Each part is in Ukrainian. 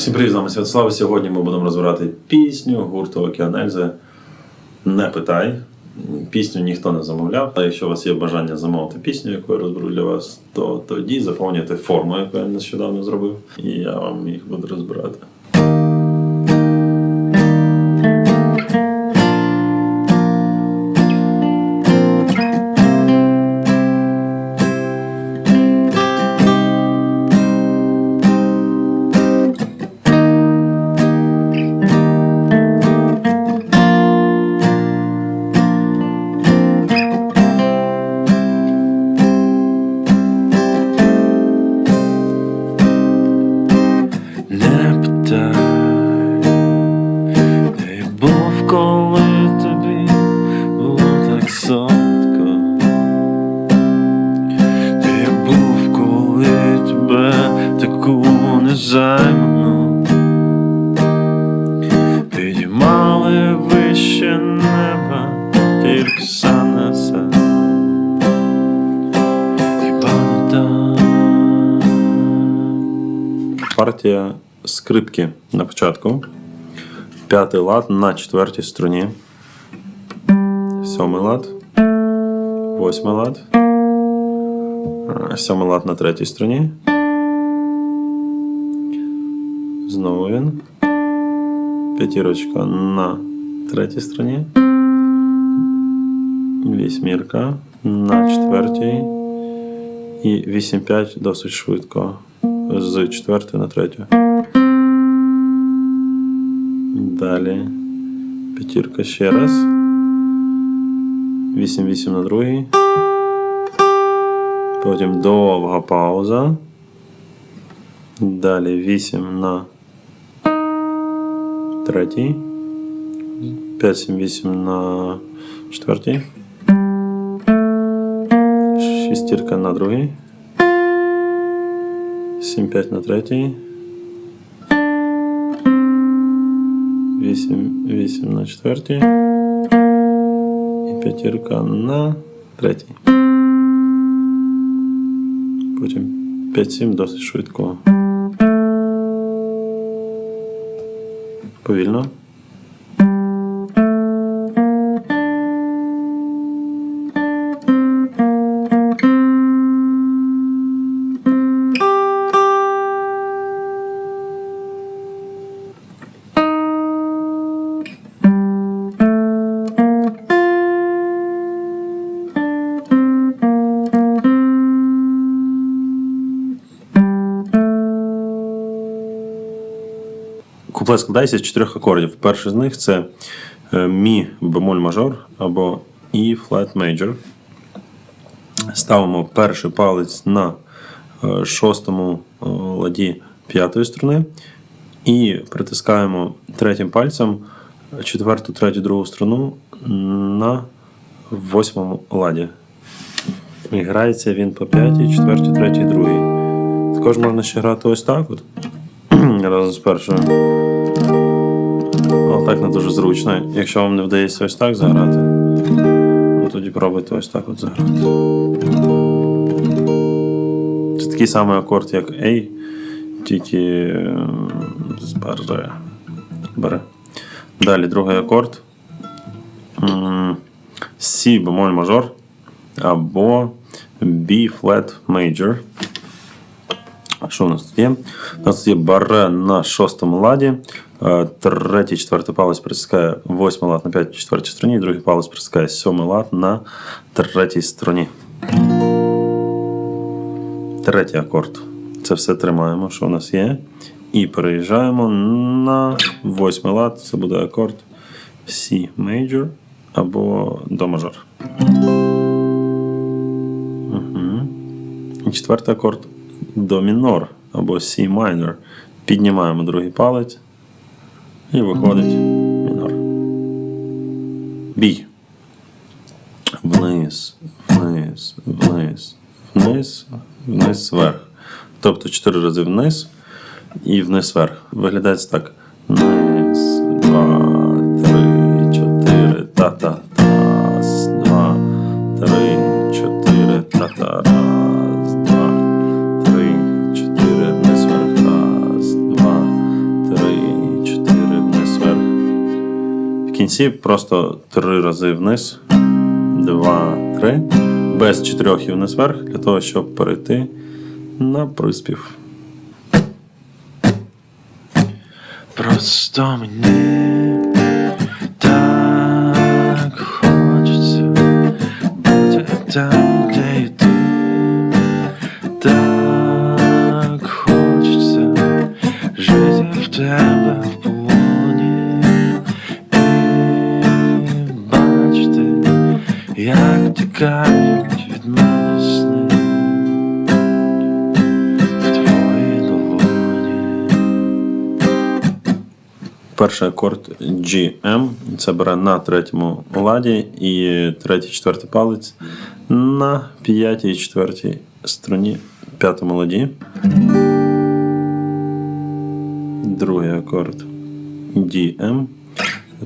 Всім привіт, з вами Святослав. Сьогодні ми будемо розбирати пісню гурту Океан Ельзи. Не питай. Пісню ніхто не замовляв. А якщо у вас є бажання замовити пісню, яку я розберу для вас, то тоді заповнюйте форму, яку я нещодавно зробив, і я вам їх буду розбирати. Таку незайману Підіймали вище неба, тільки сам на не так? Партія скрипки на початку. П'ятий лад на четвертій струні. Сьомий лад. Восьмий лад. Сьомий лад на третій струні. Знову він. П'ятірочка на третій струні. Вісьмірка на четвертій. І 8-5 досить швидко. З четвертої на третю. Далі. П'ятірка ще раз. 8-8 на другий. Потім довга пауза. Далі 8 на третій. 5-7-8 на четвертій. Шістірка на другий. 7-5 на третій. 8, 8 на четвертій. І п'ятірка на третій. Потім 5-7 досить швидко. Повільно. Куплет складається з чотирьох акордів. Перший з них це е, мі бемоль мажор або E flat major. Ставимо перший палець на е, шостому е, ладі п'ятої струни і притискаємо третім пальцем четверту, третю, другу струну на восьмому ладі. І грається він по п'ятій, четвертій, третій, другій. Також можна ще грати ось так. От. Разом з першою. Але так не дуже зручно. Якщо вам не вдається ось так заграти, ну тоді пробуйте ось так от заграти. Це такий самий акорд, як A, тільки е, з бере. бере. Далі другий акорд. C бемоль мажор або B flat major. Що у нас тут є? У нас є баре на шостому ладі. Е, Третій, четвертий палець притискає восьмий лад на п'ятій, четвертій струні, другий палець притискає сьомий лад на третій струні. Третій акорд. Це все тримаємо, що у нас є. І переїжджаємо на восьмий лад. Це буде акорд C major або до мажор. Угу. І четвертий акорд до мінор або C minor. Піднімаємо другий палець і виходить мінор. Бій. Вниз, вниз, вниз, вниз, вниз, вверх. Тобто чотири рази вниз і вниз вверх. Виглядає так. Вниз, два, три, чотири, та-та. Раз, два, три, чотири, та-та. Кінці просто три рази вниз. Два, три. Без чотирьох і вниз вверх, для того, щоб перейти на приспів. Просто мені так хочеться бути там, Перший акорд GM. Це бере на третьому ладі і третій, четвертий палець на п'ятій і четвертій струні п'ятому ладі. Другий акорд DM.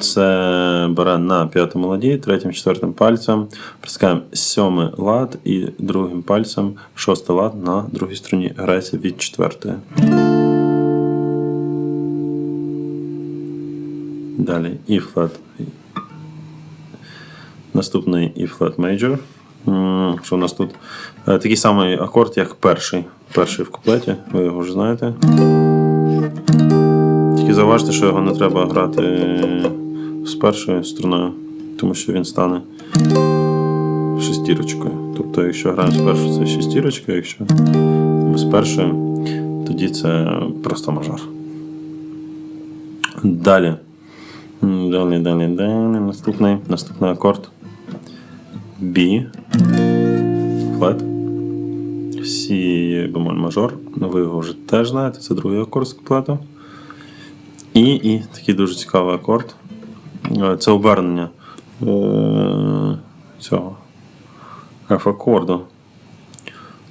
Це бере на п'ятому ладі, третім, четвертим пальцем. Прискаємо сьомий лад і другим пальцем шостий лад на другій струні. Грається від четвертої. Далі E flat. Наступний E flat major. Що у нас тут? Е, Такий самий акорд, як перший. Перший в куплеті, ви його вже знаєте. Тільки зауважте, що його не треба грати з першою струною, тому що він стане шестірочкою. Тобто, якщо граємо з першою, це шестірочка, якщо з першою, тоді це просто мажор. Далі. Далі, далі, далі. Наступний. Наступний акорд. B. Флет. Сі бемоль мажор. Ну, Ви його вже теж знаєте, це другий акорд з куплету. І, і такий дуже цікавий акорд. Е, Це обернення е, цього F-акорду.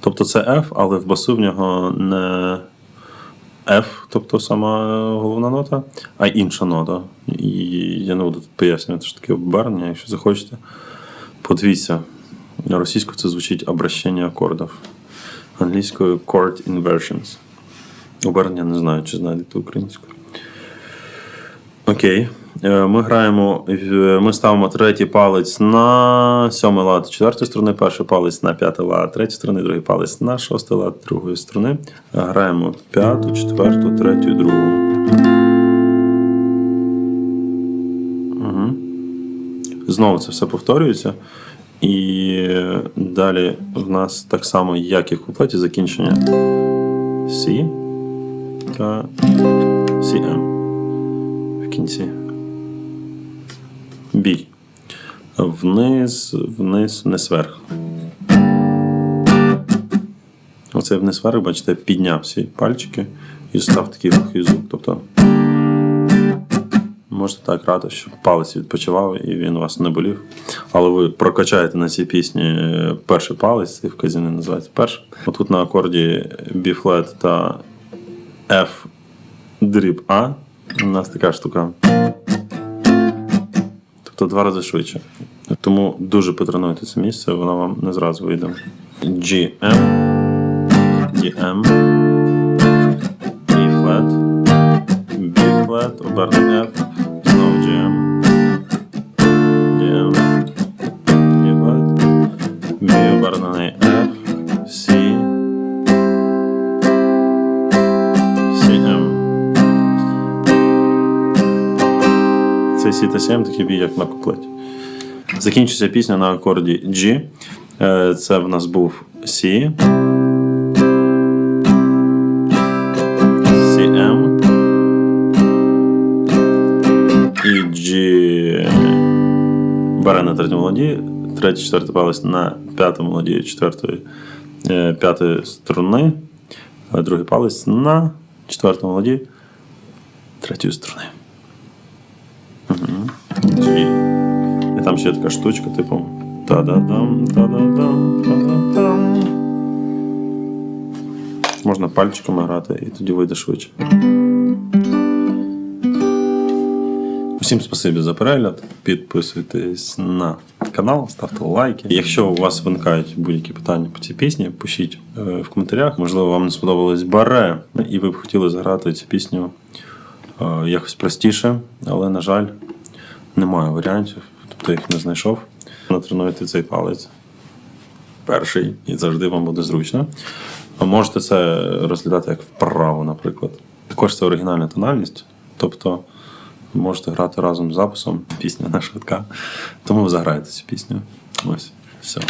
Тобто це F, але в басу в нього не F, тобто сама головна нота, а інша нота. І я не буду тут пояснювати, що таке обернення, якщо захочете. Подивіться. Російською це звучить обращення акордів. Англійською chord inversions. Обернення не знаю, чи знайдете українською. Окей. Е, Ми граємо, ми ставимо третій палець на сьомий лад четвертої сторони, перший палець на п'ятий лад третьої сторони, другий палець на шостий лад другої сторони. Е, Граємо п'яту, четверту, третю, другу. Угу. Знову це все повторюється. І далі в нас так само, як і в куплеті, закінчення C та CM в кінці. Вниз, вниз, вниз вверх. Оце вниз вверх, бачите, підняв всі пальчики і став такий глухий звук. Тобто можете так грати, щоб палець відпочивав і він у вас не болів. Але ви прокачаєте на цій пісні е, перший палець, цей вказівний називається перший. Отут на акорді B-flat та F дріб А. У нас така штука. Тобто два рази швидше. Тому дуже потренуйте це місце, воно вам не зразу вийде. GM, GM, E flat, B flat, обернений F, знову GM, GM, E flat, B обернений F, C, CM. Цей Сі та 7 такий бій, як на куплеті. Закінчується пісня на акорді G. Е, Це в нас був C. CM. І G. Бере на третьому ладі. Третій, четвертий палець на п'ятому ладі четвертої, е, п'ятої струни. Другий палець на четвертому ладі третьої струни. G. Там ще така штучка, типу. Та-да-дам, та-да-дам, та-да-дам. Можна пальчиками грати, і тоді вийде швидше. Усім спасибі за перегляд. Підписуйтесь на канал, ставте лайки. Якщо у вас виникають будь-які питання по цій пісні, пишіть е, в коментарях. Можливо, вам не сподобалось баре, і ви б хотіли заграти цю пісню е, якось простіше, але, на жаль, Немає варіантів, я їх не знайшов. Натренуєте цей палець. Перший, і завжди вам буде зручно. Можете це розглядати як вправо, наприклад. Також це оригінальна тональність, тобто можете грати разом з записом. Пісня на швидка. Тому ви заграєте цю пісню. Ось, все.